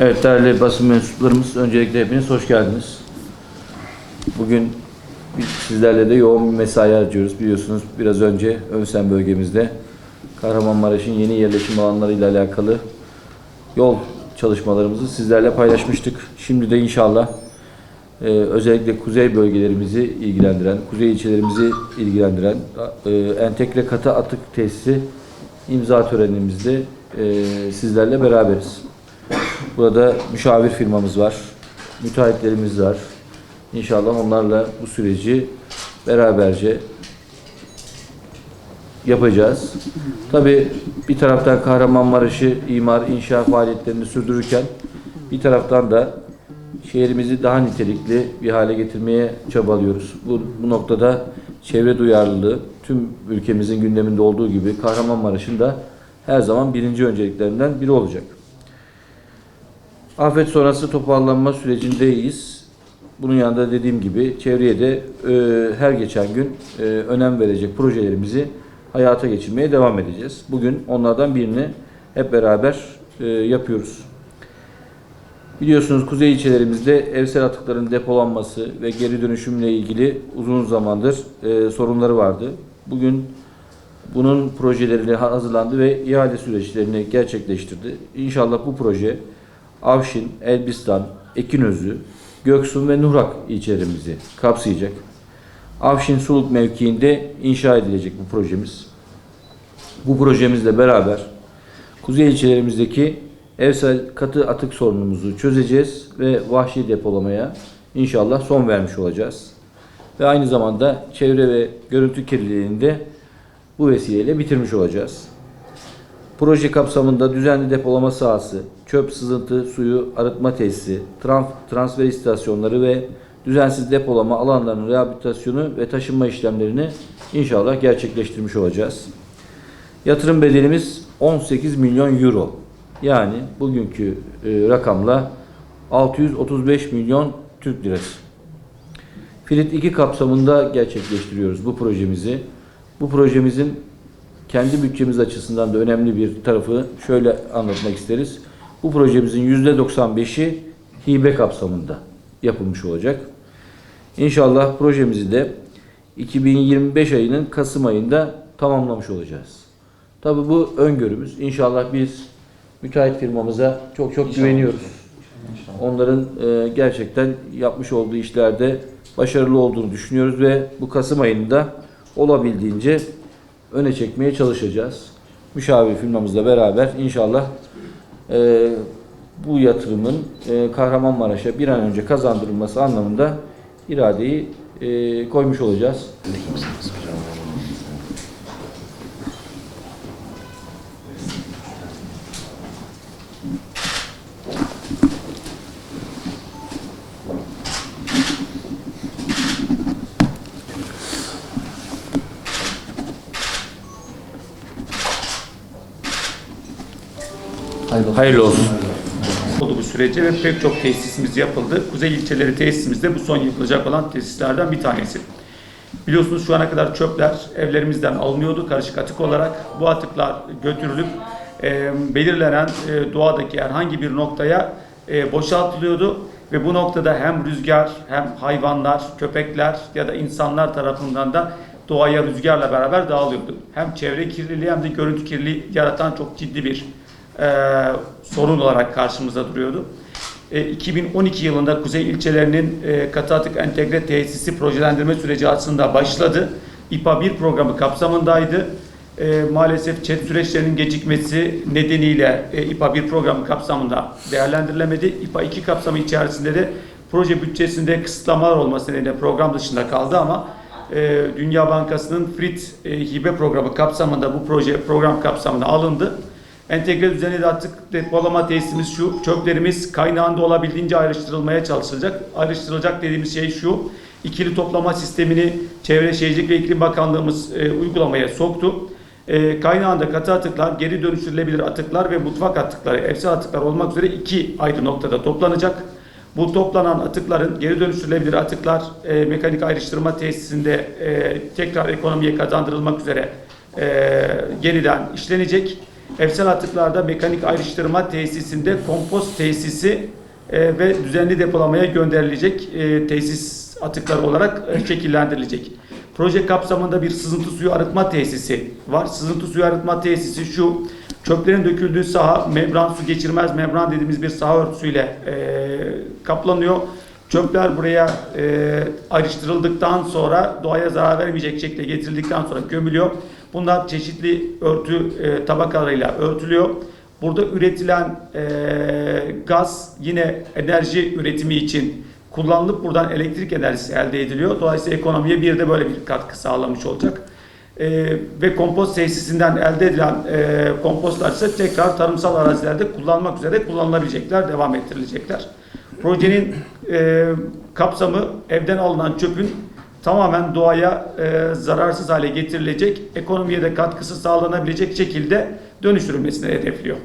Evet değerli basın mensuplarımız öncelikle hepiniz hoş geldiniz. Bugün sizlerle de yoğun bir mesai harcıyoruz. Biliyorsunuz biraz önce Önsen bölgemizde Kahramanmaraş'ın yeni yerleşim alanlarıyla alakalı yol çalışmalarımızı sizlerle paylaşmıştık. Şimdi de inşallah e, özellikle kuzey bölgelerimizi ilgilendiren, kuzey ilçelerimizi ilgilendiren e, entegre katı atık tesisi imza törenimizde e, sizlerle beraberiz. Burada müşavir firmamız var, müteahhitlerimiz var. İnşallah onlarla bu süreci beraberce yapacağız. Tabii bir taraftan Kahramanmaraş'ı imar, inşa faaliyetlerini sürdürürken bir taraftan da şehrimizi daha nitelikli bir hale getirmeye çabalıyoruz. Bu, bu noktada çevre duyarlılığı tüm ülkemizin gündeminde olduğu gibi Kahramanmaraş'ın da her zaman birinci önceliklerinden biri olacak. Afet sonrası toparlanma sürecindeyiz. Bunun yanında dediğim gibi çevreye de e, her geçen gün e, önem verecek projelerimizi hayata geçirmeye devam edeceğiz. Bugün onlardan birini hep beraber e, yapıyoruz. Biliyorsunuz kuzey ilçelerimizde evsel atıkların depolanması ve geri dönüşümle ilgili uzun zamandır e, sorunları vardı. Bugün bunun projeleri hazırlandı ve ihale süreçlerini gerçekleştirdi. İnşallah bu proje Avşin, Elbistan, Ekinözü, Göksun ve Nurak ilçelerimizi kapsayacak. Avşin Suluk mevkiinde inşa edilecek bu projemiz. Bu projemizle beraber kuzey ilçelerimizdeki evsel katı atık sorunumuzu çözeceğiz ve vahşi depolamaya inşallah son vermiş olacağız. Ve aynı zamanda çevre ve görüntü kirliliğini de bu vesileyle bitirmiş olacağız. Proje kapsamında düzenli depolama sahası, çöp sızıntı suyu arıtma tesisi, trans- transfer istasyonları ve düzensiz depolama alanlarının rehabilitasyonu ve taşınma işlemlerini inşallah gerçekleştirmiş olacağız. Yatırım bedelimiz 18 milyon euro. Yani bugünkü e, rakamla 635 milyon Türk lirası. Filit 2 kapsamında gerçekleştiriyoruz bu projemizi. Bu projemizin kendi bütçemiz açısından da önemli bir tarafı şöyle anlatmak isteriz. Bu projemizin %95'i hibe kapsamında yapılmış olacak. İnşallah projemizi de 2025 ayının Kasım ayında tamamlamış olacağız. Tabi bu öngörümüz. İnşallah biz müteahhit firmamıza çok çok güveniyoruz. Onların e, gerçekten yapmış olduğu işlerde başarılı olduğunu düşünüyoruz ve bu Kasım ayında olabildiğince öne çekmeye çalışacağız. Müşavir firmamızla beraber inşallah e, bu yatırımın e, Kahramanmaraş'a bir an önce kazandırılması anlamında iradeyi e, koymuş olacağız. Hayırlı olsun. oldu bu sürece ve pek çok tesisimiz yapıldı. Kuzey ilçeleri tesisimiz de bu son yapılacak olan tesislerden bir tanesi. Biliyorsunuz şu ana kadar çöpler evlerimizden alınıyordu karışık atık olarak. Bu atıklar götürülüp e, belirlenen e, doğadaki herhangi bir noktaya e, boşaltılıyordu. Ve bu noktada hem rüzgar hem hayvanlar, köpekler ya da insanlar tarafından da doğaya rüzgarla beraber dağılıyordu. Hem çevre kirliliği hem de görüntü kirliliği yaratan çok ciddi bir e, sorun olarak karşımıza duruyordu. E, 2012 yılında kuzey ilçelerinin e, katı atık entegre tesisi projelendirme süreci aslında başladı. İPA 1 programı kapsamındaydı. E, maalesef çet süreçlerinin gecikmesi nedeniyle e, İPA 1 programı kapsamında değerlendirilemedi. İPA 2 kapsamı içerisinde de proje bütçesinde kısıtlamalar olması nedeniyle program dışında kaldı ama e, Dünya Bankası'nın FRIT e, hibe programı kapsamında bu proje program kapsamına alındı. Entegre düzenli de atık depolama tesisimiz şu, çöplerimiz kaynağında olabildiğince ayrıştırılmaya çalışılacak. Ayrıştırılacak dediğimiz şey şu, ikili toplama sistemini Çevre Şehircilik ve İklim Bakanlığımız e, uygulamaya soktu. E, kaynağında katı atıklar, geri dönüştürülebilir atıklar ve mutfak atıkları, evsel atıklar olmak üzere iki ayrı noktada toplanacak. Bu toplanan atıkların geri dönüştürülebilir atıklar e, mekanik ayrıştırma tesisinde e, tekrar ekonomiye kazandırılmak üzere e, yeniden işlenecek. Evsel atıklarda mekanik ayrıştırma tesisinde kompost tesisi e, ve düzenli depolamaya gönderilecek e, tesis atıkları olarak e, şekillendirilecek. Proje kapsamında bir sızıntı suyu arıtma tesisi var. Sızıntı suyu arıtma tesisi şu, çöplerin döküldüğü saha membran su geçirmez membran dediğimiz bir saha örtüsüyle e, kaplanıyor. Çöpler buraya e, ayrıştırıldıktan sonra doğaya zarar vermeyecek şekilde getirildikten sonra gömülüyor. Bunlar çeşitli örtü e, tabakalarıyla örtülüyor. Burada üretilen e, gaz yine enerji üretimi için kullanılıp buradan elektrik enerjisi elde ediliyor. Dolayısıyla ekonomiye bir de böyle bir katkı sağlamış olacak. E, ve kompost tesisinden elde edilen e, kompostlar ise tekrar tarımsal arazilerde kullanmak üzere kullanılabilecekler, devam ettirilecekler. Projenin e, kapsamı evden alınan çöpün tamamen doğaya e, zararsız hale getirilecek, ekonomiye de katkısı sağlanabilecek şekilde dönüştürülmesini hedefliyor.